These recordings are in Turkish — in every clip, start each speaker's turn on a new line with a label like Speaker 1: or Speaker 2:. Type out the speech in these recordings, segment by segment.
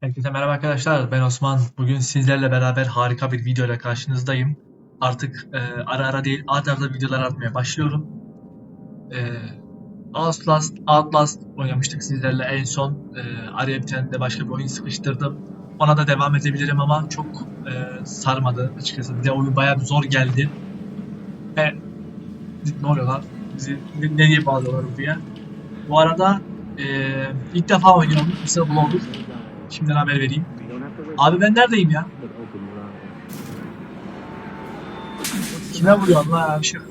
Speaker 1: Herkese merhaba arkadaşlar. Ben Osman. Bugün sizlerle beraber harika bir video ile karşınızdayım. Artık e, ara ara değil, art arda videolar atmaya başlıyorum. E, Outlast, Outlast oynamıştık sizlerle en son. E, araya bir tane de başka bir oyun sıkıştırdım. Ona da devam edebilirim ama çok e, sarmadı açıkçası. Bir de oyun bayağı zor geldi. Ve ne oluyor lan? Bizi ne, ne diye bağlıyorlar buraya? Bu arada e, ilk defa oynuyorum. Mısır Blood'u. Şimdiden haber vereyim. Abi ben neredeyim ya? Kime vuruyorsun lan aşık?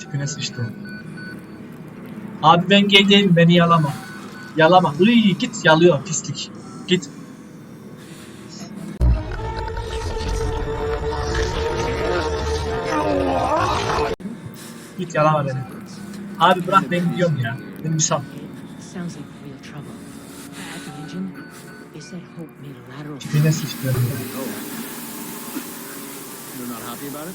Speaker 1: Tipine sıçtı. Abi ben gay değilim beni yalama. Yalama. Iy, git yalıyor pislik. Git. Git yalama beni. Abi bırak ben gidiyorum ya. Beni bir.
Speaker 2: Sounds like real trouble. At the engine, they said Hope made a lateral.
Speaker 1: Sıçtı.
Speaker 3: You're not happy about it?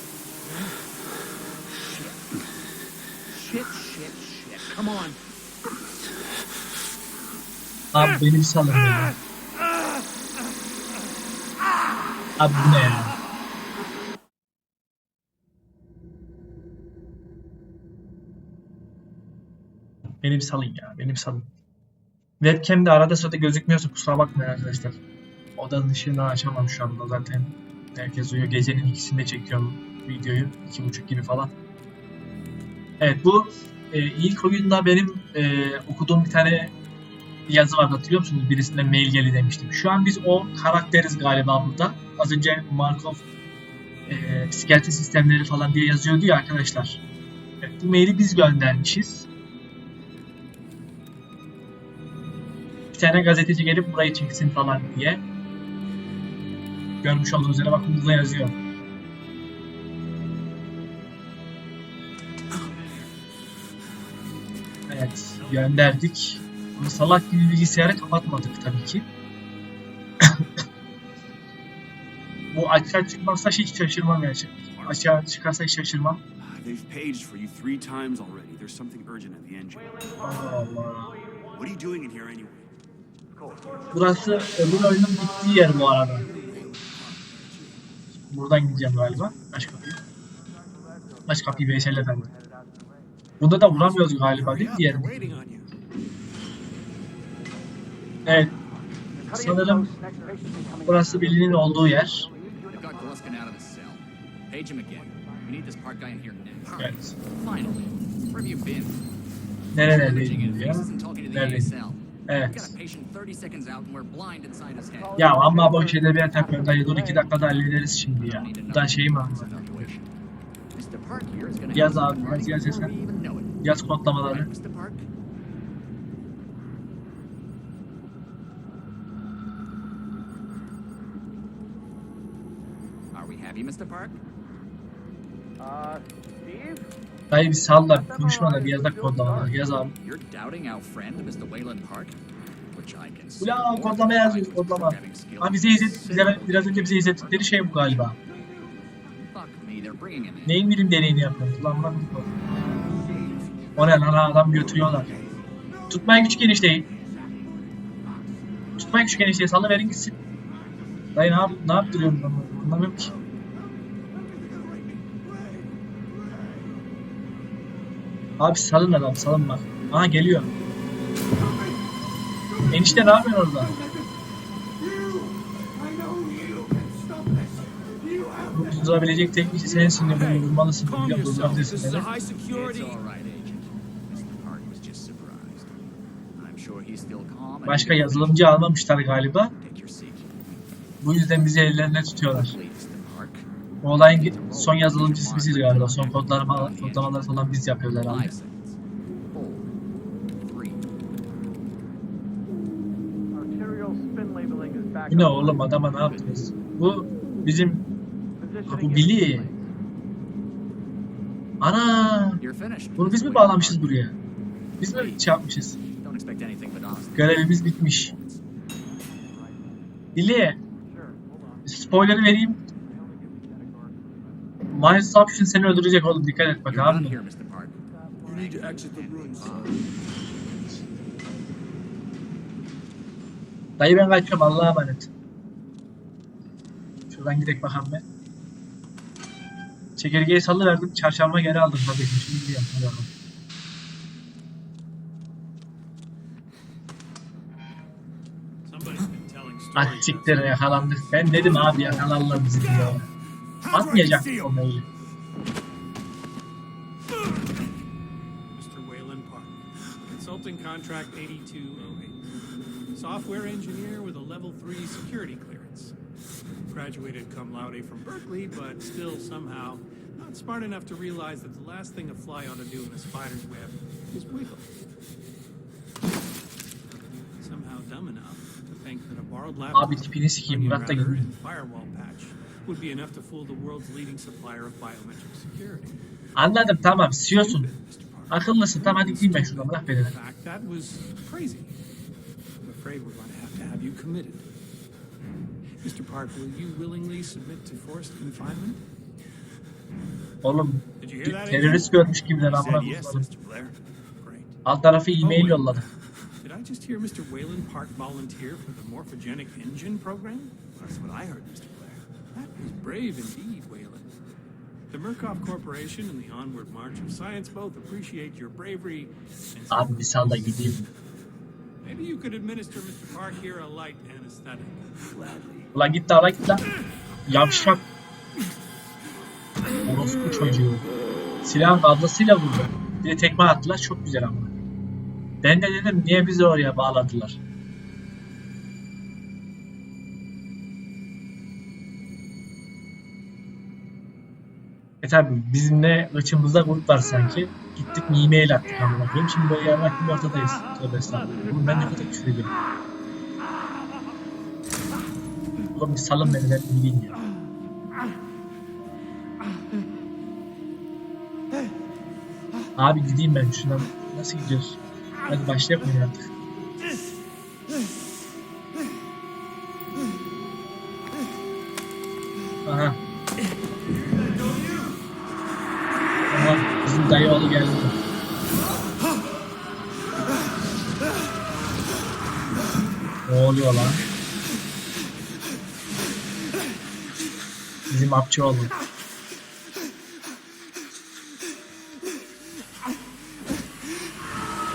Speaker 3: Shit, shit, shit. Come on.
Speaker 1: Abi beni bir salın ya. Abi ne ya? Beni bir salın ya. Beni bir salın. Webcam'de arada sırada gözükmüyorsa kusura bakmayın arkadaşlar. Odanın ışığını açamam şu anda zaten. Herkes uyuyor. Gecenin ikisinde çekiyorum videoyu. iki buçuk gibi falan. Evet bu e, ilk oyunda benim e, okuduğum bir tane yazı vardı hatırlıyor musunuz? Birisine mail geldi demiştim. Şu an biz o karakteriz galiba burada. Az önce Markov e, psikiyatri sistemleri falan diye yazıyordu ya arkadaşlar. Evet, bu maili biz göndermişiz. Bir tane gazeteci gelip burayı çeksin falan diye. Görmüş olduğunuz üzere bakın burada yazıyor. Evet, gönderdik. Ama salak gibi bilgisayarı kapatmadık tabii ki. Bu aşağı çıkmazsa hiç şaşırmam gerçekten. Aşağı çıkarsa hiç şaşırmam.
Speaker 4: They've paged for you three times already. There's something urgent at the engine.
Speaker 1: Allah Allah.
Speaker 4: What are you doing in here anyway?
Speaker 1: Burası öbür oyunun bittiği yer bu arada. Buradan gideceğim galiba. Aç kapıyı. Aç kapıyı Veysel Efendi. Bunda da vuramıyoruz galiba değil mi
Speaker 4: you.
Speaker 1: Evet. Sanırım burası Billy'nin olduğu yer. Evet.
Speaker 3: Finally. Where have
Speaker 1: Evet.
Speaker 3: a patient 30 seconds out and we're blind inside his head.
Speaker 1: Ya amma boş edebiyat yapıyorum dayı. Dur iki dakikada hallederiz şimdi ya. Bu da şey mi Yaz abi, yaz, yaz, yaz. Yaz kodlamaları.
Speaker 3: Are we happy, Mr. Park?
Speaker 1: Dayı bir sal da konuşma da bir yaz da kodlamaları. Yaz abi. Ulan kodlama yazıyor kodlama. Abi bize izlet, bize, biraz önce bize izlettikleri şey bu galiba. Neyin bilim deneyini yapıyoruz? Lan buna bir bak. O ne lan adam götürüyorlar. Tutmayın küçük enişteyi. Tutmayın küçük enişteyi salıverin gitsin. Dayı ne, yap, ne yaptırıyorum ben bunu? Anlamıyorum ki. Abi salın adam salın bak. Aha geliyor. Enişte ne yapıyorsun orada? Bu durdurabilecek tek kişi sensin de bunu vurmalısın.
Speaker 3: And
Speaker 1: Başka yazılımcı almamışlar galiba. Bu yüzden bizi ellerinde tutuyorlar. Bu olayın son yazılımcısı biziz galiba. Son kodlama, kodlamaları falan biz
Speaker 5: is back
Speaker 1: Bu ne oğlum adama ne yaptınız? Bu bizim bu Billy. Ana! Bunu biz mi bağlamışız buraya? Biz mi şey yapmışız? Görevimiz bitmiş. Billy, spoiler'ı vereyim. Miles Option seni öldürecek oğlum dikkat et bak abi. Dayı ben kaçıyorum Allah'a emanet. Şuradan gidelim bakalım be. Çekirgeyi salıverdim. Çarşamba geri aldım tabii. Şimdi gidiyorum. Hadi bakalım.
Speaker 3: Telling
Speaker 1: Ah yakalandık. Ben dedim abi yakalarlar bizi diye. Atmayacak o.
Speaker 6: Mr. Wayland Park, consulting contract 8208. Software engineer with a level 3 security clearance. Graduated cum laude from Berkeley, but still somehow not smart enough to realize that the last thing a fly ought to do in a spider's web is wiggle. Somehow dumb enough to think that a borrowed laptop,
Speaker 1: Abi tipini sikeyim,
Speaker 6: onion
Speaker 1: bırak da
Speaker 6: router,
Speaker 1: gideyim.
Speaker 6: and firewall patch would be enough to fool the world's leading supplier of biometric security.
Speaker 1: Anladım tamam. Siyorsun. Akıllısın. Tamam hadi ben şuradan. Bırak beni.
Speaker 6: That was crazy. I'm afraid we're going to have to have you committed. Mr. Park, will you willingly submit to forced confinement?
Speaker 1: Oğlum terörist görmüş gibiler amına.
Speaker 6: Great.
Speaker 1: Alt tarafı e-mail yolladı.
Speaker 6: Did I just hear Mr. Wayland Park volunteer for the morphogenic engine program?
Speaker 3: That's what I heard, Mr.
Speaker 6: That was brave indeed, Wayland. The Murkoff Corporation and the Onward March of Science both appreciate your bravery and
Speaker 1: Abi bir sal da gideyim.
Speaker 6: maybe you could administer Mr. Park here a light anesthetic.
Speaker 3: Gladly.
Speaker 1: Ulan git daha git lan. Yavşak. Orospu çocuğu. Silahın kablasıyla vurdu. Bir de tekme attılar çok güzel ama. Ben de dedim niye bizi oraya bağladılar. E tabi bizim de ıçımızda grup var sanki. Gittik e-mail attık amına koyayım. Şimdi böyle yarmak gibi ortadayız. Tövbe estağfurullah. Oğlum ben ne kadar küfür ediyorum. Oğlum bir salın beni ben gideyim ya. Abi gideyim ben şuradan. Nasıl gidiyoruz? Hadi başlayalım ya artık.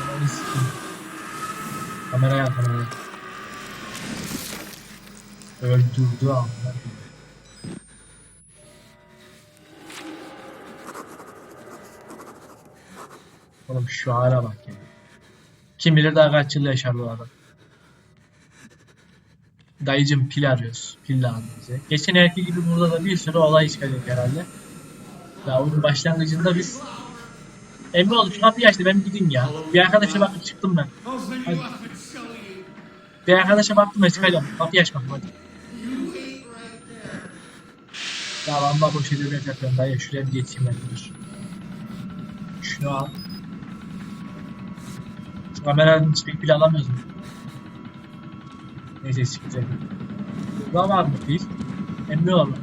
Speaker 1: Ananı sikeyim. Kameraya kameraya. Öldürdü amına. Oğlum şu hale bak ya. Kim bilir daha kaç yıl yaşar bu adam. Dayıcım pil arıyoruz. Pil lazım. Geçen erki gibi burada da bir sürü olay çıkacak herhalde. Ya onun başlangıcında biz Emre oğlum şu kapıyı açtı ben gideyim ya. Bir arkadaşa bakıp çıktım ben. Hadi. Bir arkadaşa baktım da çıkacağım. Kapıyı aç bakayım hadi. Ya amma boş edebiyat yapıyorum dayı. Şuraya bir geçeyim ben dur. Şunu al. Kameranın hiçbir pil alamıyoruz? Neyse var mı pil? Emmi oğlum.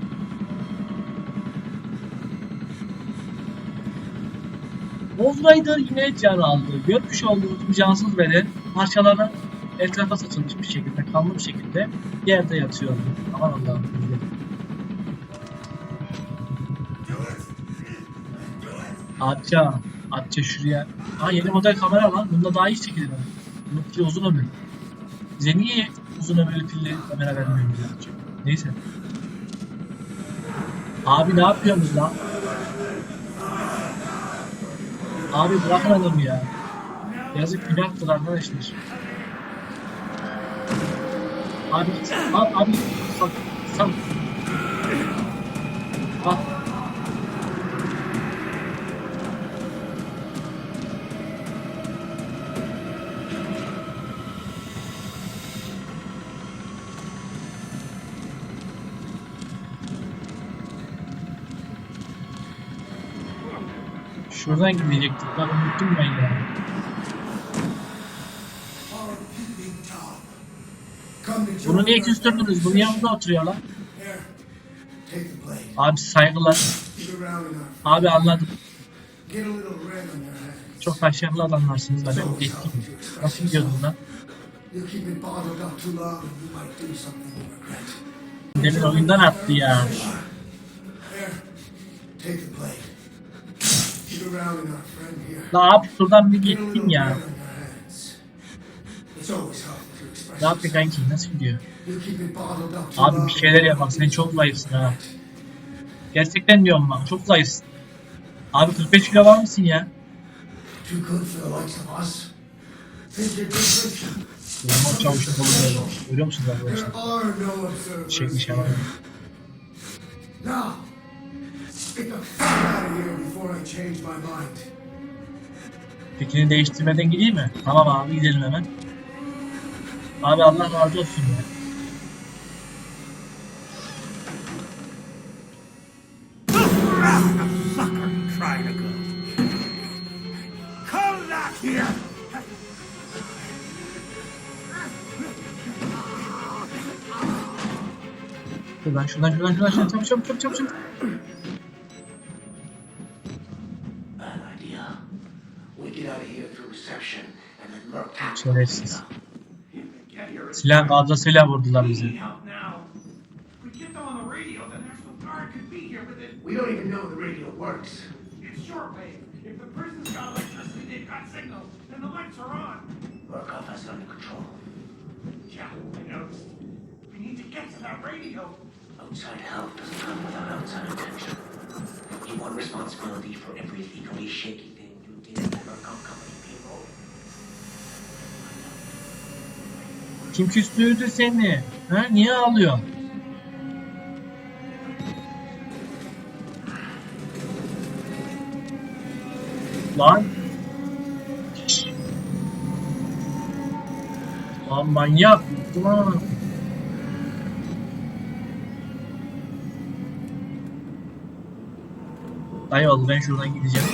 Speaker 1: Ghost Rider yine can aldı. Görmüş olduğunuz cansız beden parçaları etrafa saçılmış bir şekilde, kanlı bir şekilde yerde yatıyor. Aman Allah'ım. Atça, Atça şuraya. Aa yeni model kamera lan. Bunda daha iyi çekilir. Bunun pili uzun ömür. Bize uzun ömürlü pilli kamera vermiyorsunuz ya? Neyse. Abi ne yapıyorsunuz lan? Abi bırakın adamı ya. Yazık günahtır arkadaşlar. Abi git. Abi, abi. Şuradan gidecektik. Bak unuttum ben ya. Bunu niye küstürdünüz? Bu niye burada oturuyor lan? Abi saygılar. Abi anladım. Çok başarılı adamlarsınız da ben geçtim. Nasıl gidiyordun lan? Demin oyundan attı ya.
Speaker 7: Take the blade.
Speaker 1: La abi şuradan bir
Speaker 7: little
Speaker 1: ya. Ne yaptı
Speaker 7: yourself.
Speaker 1: kanki nasıl gidiyor? Abi bir şeyler yap bak sen çok zayıfsın ha. Gerçekten diyorum bak çok zayıfsın. Abi 45 kilo var mısın ya? O çavuşun kolu böyle. Görüyor musunuz arkadaşlar?
Speaker 7: are no get the fuck out of here before I change my mind.
Speaker 1: Fikrini değiştirmeden gideyim mi? Tamam abi gidelim hemen. Abi Allah razı olsun ya. Şuradan şuradan şuradan şuradan çabuk çabuk çabuk çabuk Şerefsiz. Silah kabzasıyla vurdular bizi.
Speaker 7: Come responsibility for every legally shaky thing you did to Murkoff
Speaker 1: Kim küstürdü seni? Ha? Niye ağlıyorsun? Lan. Lan manyak. Lan. Oldu ben şuradan gideceğim.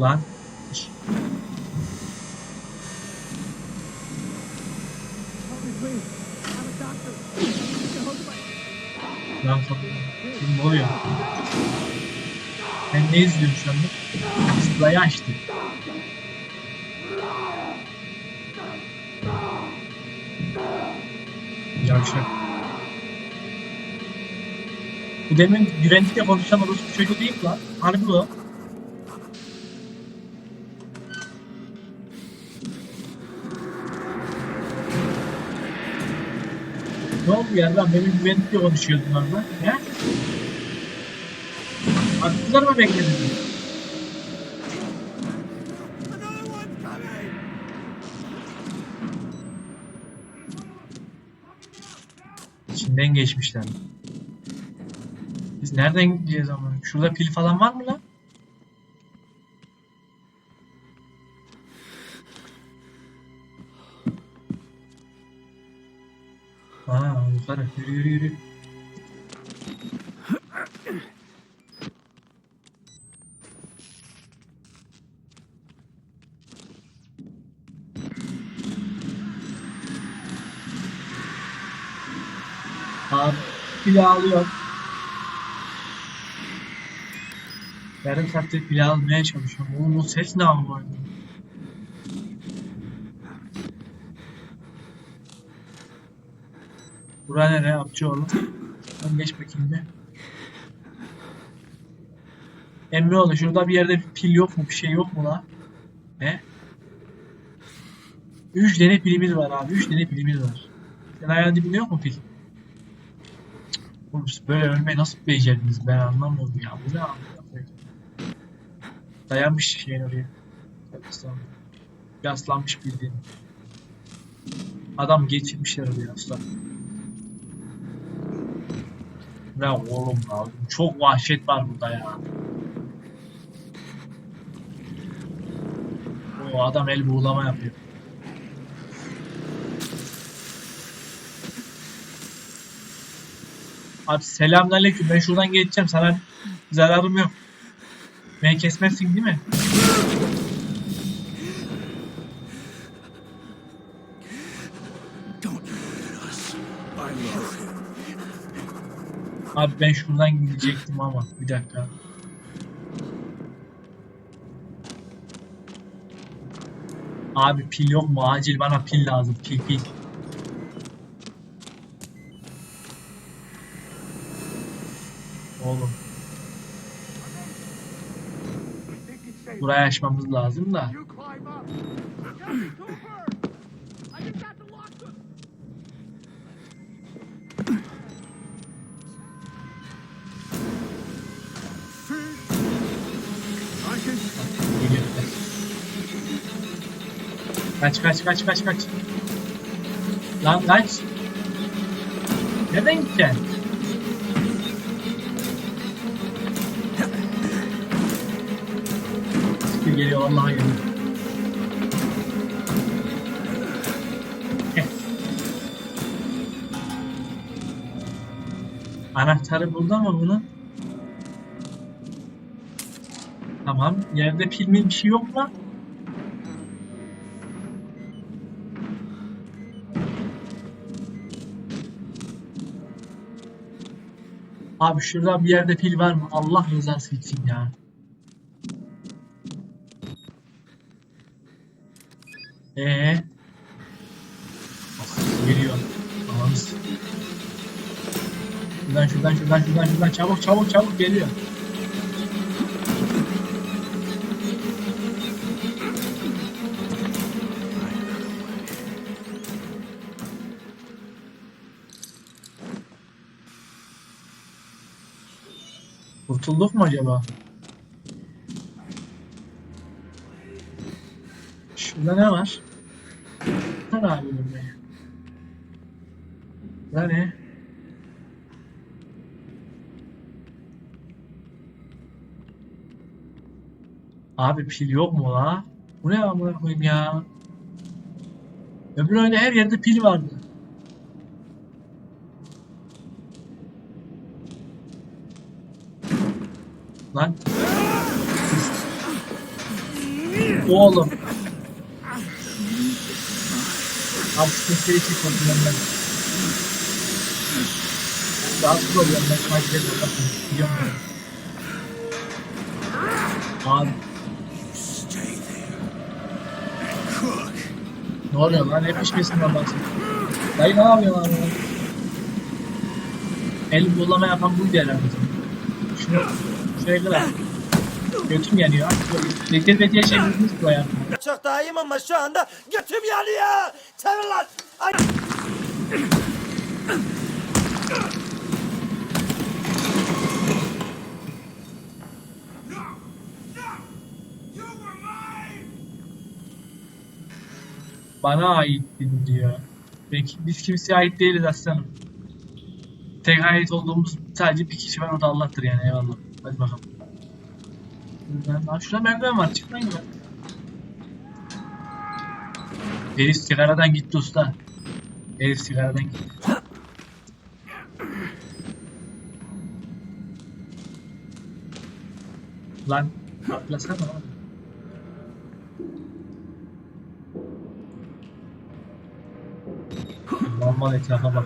Speaker 1: Lan. Lan kapı. Ne oluyor? Ben ne izliyorum şu anda? Display'ı açtı. Yavşak. Bu demin güvenlikle konuşan orospu çocuğu değil lan? Harbi o. Lan benim güvenlikle konuşuyordun orada. He? Haklılar mı bekledin? İçinden geçmişler. Biz nereden gideceğiz ama? Şurada pil falan var mı lan? Yukarı yürü yürü yürü. Abi pili alıyor. Yarım saattir pili almaya çalışıyorum. Oğlum o ses ne ama bu arada? Bura nere? Apçıoğlu. Lan geç bakayım bir. Emreoğlu şurada bir yerde bir pil yok mu? Bir şey yok mu lan? Ne? 3 tane pilimiz var abi. 3 tane pilimiz var. Sen ayağın dibinde yok mu pil? Oğlum böyle ölmeyi nasıl becerdiniz ben anlamıyorum ya. Bu ne abi? Dayanmış şeyin oraya. Yaslanmış bildiğin. Adam geçirmişler oraya aslan. Ve oğlum ya çok vahşet var burada ya. O adam el buğulama yapıyor. Abi selamünaleyküm. Ben şuradan geçeceğim. Sana zararım yok. Beni kesmezsin değil mi? Abi ben şuradan gidecektim ama bir dakika. Abi pil yok mu? Acil bana pil lazım. Pil pil. Oğlum. Burayı açmamız lazım da. Kaç kaç kaç kaç kaç. Lan kaç. Nereden gideceksin? Siktir geliyor vallahi geliyor. Anahtarı burada mı bunun? Tamam. Yerde pil mil bir şey yok mu? Abi şurada bir yerde pil var mı? Allah rızası için ya. Ee. Bak, Geliyor. Anamız. Şuradan şuradan şuradan şuradan şuradan çabuk çabuk çabuk geliyor. Kurtulduk mu acaba? Şurada ne var? Ne abi burada? Burada ne? Abi pil yok mu la? Bu ne amına koyayım ya? Öbür oyunda her yerde pil vardı. Lan. Oğlum. Abi sıkıntıya çek ben. Rahatsız oluyorum ben. Kaç kere bakın. Biliyorum ben. Abi. Ne oluyor lan? Hep pişmesinden bahsediyor. Dayı ne yapıyorsun lan? El bullama yapan buydu herhalde. Şunu kadar. Götüm yanıyor. Bekir Beti'ye çevirdiniz bu hayatı.
Speaker 8: Çok daha iyiyim ama şu anda götüm yanıyor. Çevir lan. Ay.
Speaker 1: Bana aittin diyor. Peki biz kimseye ait değiliz aslanım. Tek ait olduğumuz sadece bir kişi var o da Allah'tır yani eyvallah. Hadi bakalım. Şuradan, şurada merdiven var çıkmayın mı? Herif sigaradan gitti usta. Herif sigaradan gitti. Lan atlasana lan. Normal etrafa bak.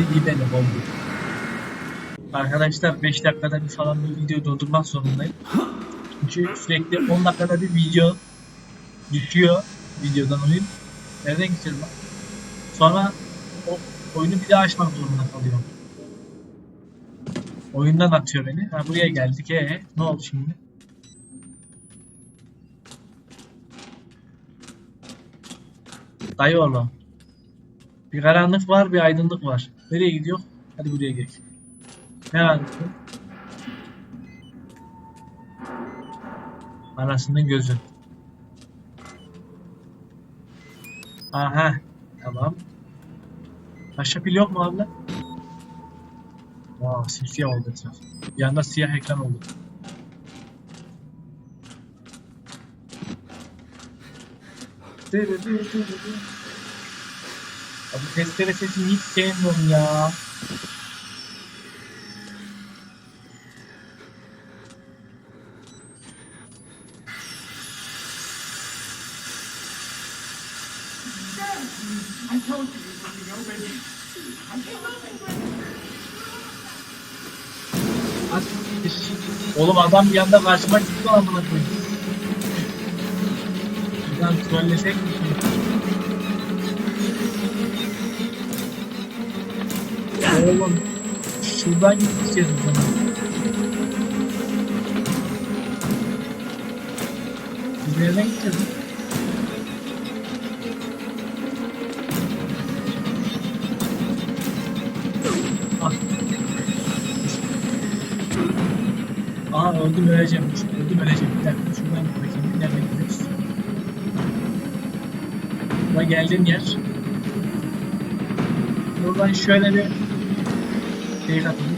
Speaker 1: İyi beni Boldi. Arkadaşlar 5 dakikada bir falan bir video durdurmak zorundayım. Çünkü sürekli 10 dakikada bir video düşüyor videodan oyun. Nereden geçelim? Sonra o oyunu bir daha açmak zorunda kalıyorum. Oyundan atıyor beni. Ha buraya geldik. Ee ne oldu şimdi? Dayı oğlum. Bir karanlık var, bir aydınlık var. Nereye gidiyor? Hadi buraya geç. Ne karanlık? Anasının gözü. Aha. Tamam. Başka pil yok mu abla? Wow, simsiyah oldu etraf. Bir anda siyah ekran oldu. Abi testere sesini hiç sevmiyorum ya. Oğlum adam bir anda karşıma çıktı lan bana koydu. Lan trollesek mi şimdi? Oğlum şuradan gideceğiz o zaman. Nereden gideceğiz? Ah. Aa öldüm öleceğim. Öldüm öleceğim. Bir dakika şuradan bakayım. Nereden gidiyoruz? Buna geldiğim yer. Buradan şöyle bir şey atalım.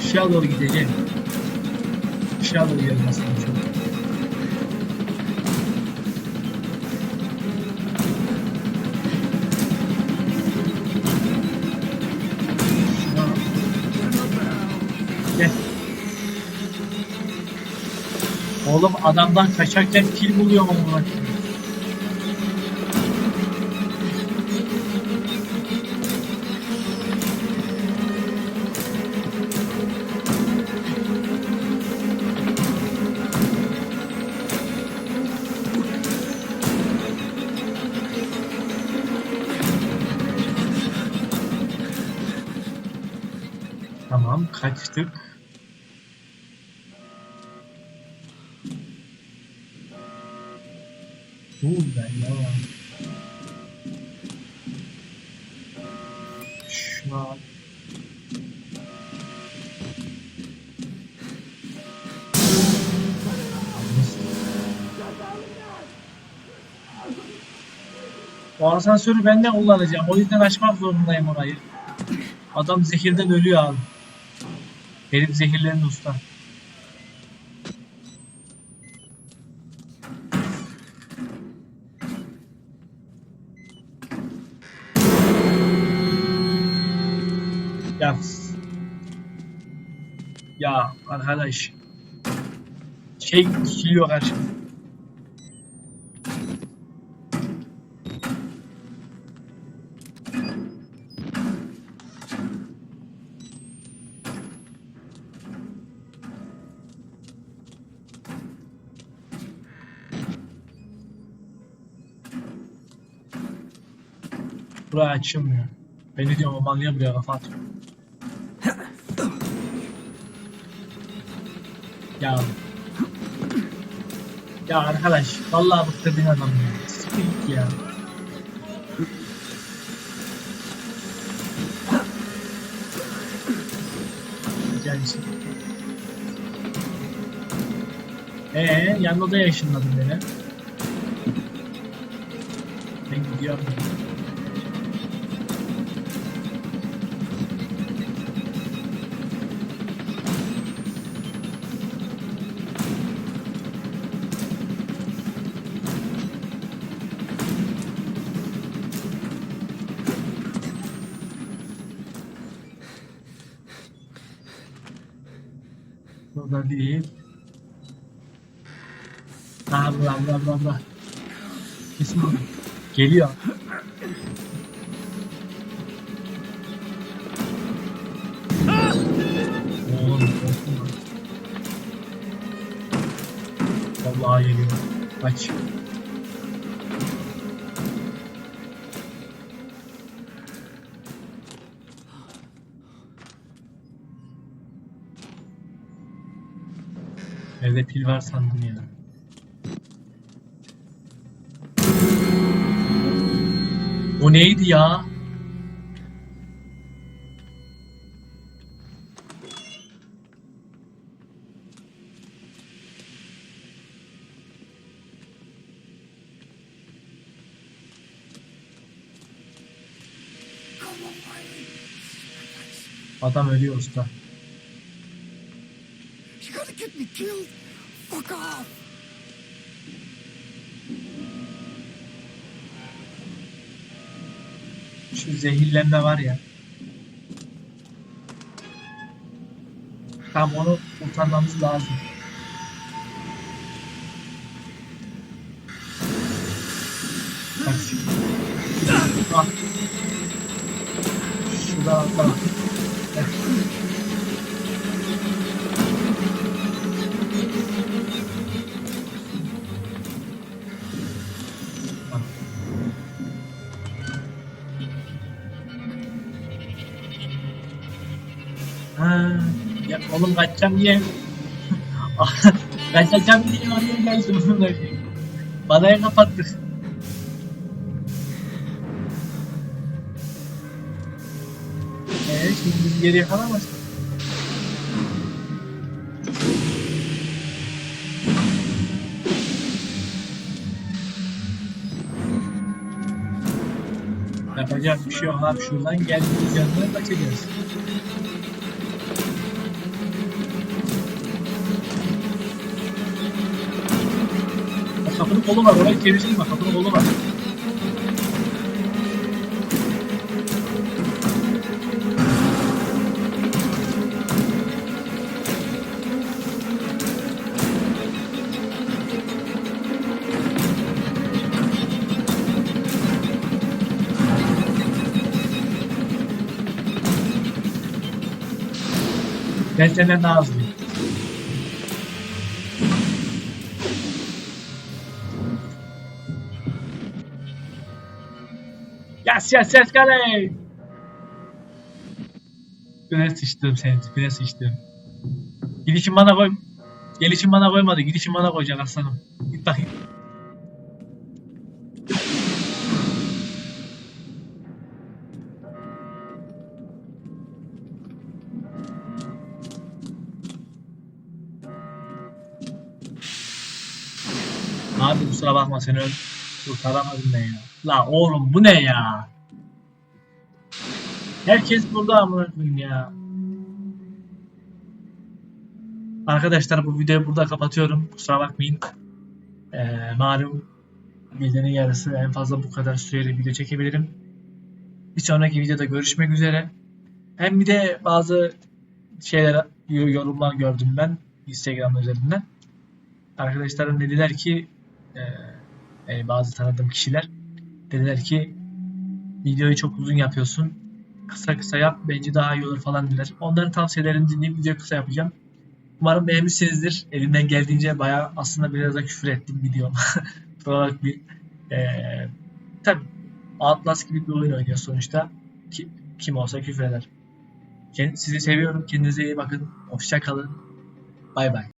Speaker 1: Işığa doğru gideceğim. Işığa doğru gidelim aslında. Gel. Oğlum adamdan kaçarken kill buluyorum ama kaçtık. Burada ya. Şuna al. O asansörü ben de kullanacağım. O yüzden açmak zorundayım orayı. Adam zehirden ölüyor abi. Herif zehirlerin usta. Ya. Ya arkadaş. Şey geliyor karşıma. Buraya açılmıyor. Beni diyorum amanlıya buraya kafa atıyor. Ya. Ya arkadaş vallahi bıktırdın adamı ya. Siktir git ya. Güzel şey. Ee, yan odaya ışınladın beni. Ben gidiyorum. Burada değil. Aha bura bura bura bura. Kesin burada. Geliyor. Oğlum korktum. Vallahi geliyor. Kaç. Evde pil var sandım ya. O neydi ya? Adam ölüyor usta.
Speaker 5: You're gonna get me killed. Fuck off.
Speaker 1: Şu zehirlenme var ya. Tam onu kurtarmamız lazım. Ya oğlum kaçacağım diye. kaçacağım diye oraya. Bana el kapattık. Eee şimdi bizi geriye kalamaz. Yapacak bir şey yok abi şuradan geldiğimiz yanına kaçacağız. Kapının kolu var orayı temizleyin bak kapının kolu var. Ben senden daha hızlıyım. Yes yes yes kale. Tipine sıçtım senin tipine sıçtım. Gidişin bana koy. Gelişin bana koymadı. Gidişin bana koyacak aslanım. Git bakayım. Abi kusura bakma seni kurtaramadım ben ya. La oğlum bu ne ya? Herkes burada amına koyayım ya. Arkadaşlar bu videoyu burada kapatıyorum. Kusura bakmayın. Ee, malum gecenin yarısı en fazla bu kadar süreli video çekebilirim. Bir sonraki videoda görüşmek üzere. Hem bir de bazı şeyler yorumlar gördüm ben Instagram üzerinden. Arkadaşlarım dediler ki e, yani bazı tanıdığım kişiler dediler ki videoyu çok uzun yapıyorsun. Kısa kısa yap bence daha iyi olur falan dediler. Onların tavsiyelerini dinleyip videoyu kısa yapacağım. Umarım beğenmişsinizdir. Elimden geldiğince bayağı aslında biraz da küfür ettim videom. Kusura bakmayın. Ee, tabii Outlast gibi bir oyun oynuyor sonuçta. Ki, kim olsa küfür eder. Sizi seviyorum. Kendinize iyi bakın. Hoşça kalın. Bay bay.